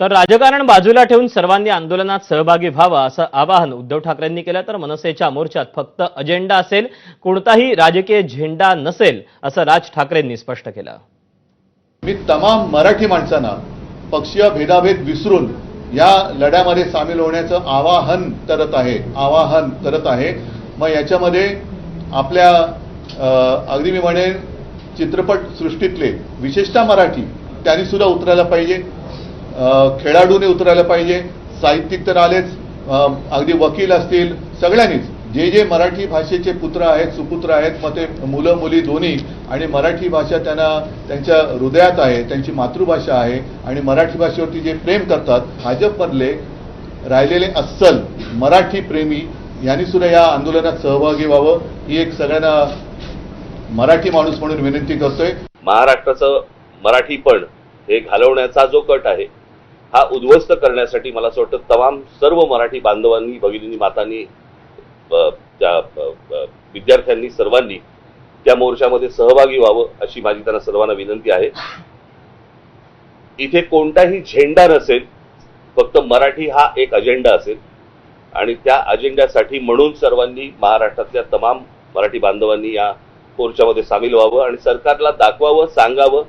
तर राजकारण बाजूला ठेवून सर्वांनी आंदोलनात सहभागी व्हावं असं आवाहन उद्धव ठाकरेंनी केलं. तर मनसेच्या मोर्चात फक्त अजेंडा असेल कोणताही राजकीय झेंडा नसेल असं राज ठाकरेंनी स्पष्ट केलं. मी तमाम मराठी माणसांना पक्षीय भेदाभेद विसरून या लढ्यामध्ये सामील होण्याचं आवाहन करत आहे आवाहन करत आहे. मग याच्यामध्ये आपल्या अ, अगदी मी म्हणेन चित्रपट सृष्टीतले विशेषतः मराठी त्यांनी सुद्धा उतरायला पाहिजे. खेळाडूने उतरायला पाहिजे. साहित्यिक तर आलेच. अगदी वकील असतील. सगळ्यांनीच. जे जे मराठी भाषेचे पुत्र आहेत सुपुत्र आहेत मग ते मुलं मुली दोन्ही आणि मराठी भाषा त्यांना त्यांच्या हृदयात आहे त्यांची मातृभाषा आहे आणि मराठी भाषेवरती जे प्रेम करतात भाजपमधले राहिलेले अस्सल मराठी प्रेमी यांनी सुद्धा या आंदोलनात सहभागी व्हावं ही एक सगळ्यांना मराठी माणूस म्हणून विनंती करतोय. महाराष्ट्राचं मराठीपण हे घालवण्याचा जो कट आहे हा उद्ध्वस्त करण्यासाठी मला असं वाटतं तमाम सर्व मराठी बांधवांनी भगिनींनी मातांनी त्या विद्यार्थ्यांनी सर्वांनी त्या मोर्चामध्ये सहभागी व्हावं अशी माझी त्यांना सर्वांना विनंती आहे. इथे कोणताही झेंडा नसेल फक्त मराठी हा एक अजेंडा असेल. आणि त्या अजेंड्यासाठी म्हणून सर्वांनी महाराष्ट्रातल्या तमाम मराठी बांधवांनी या मोर्चामध्ये सामील व्हावं आणि सरकारला दाखवावं सांगावं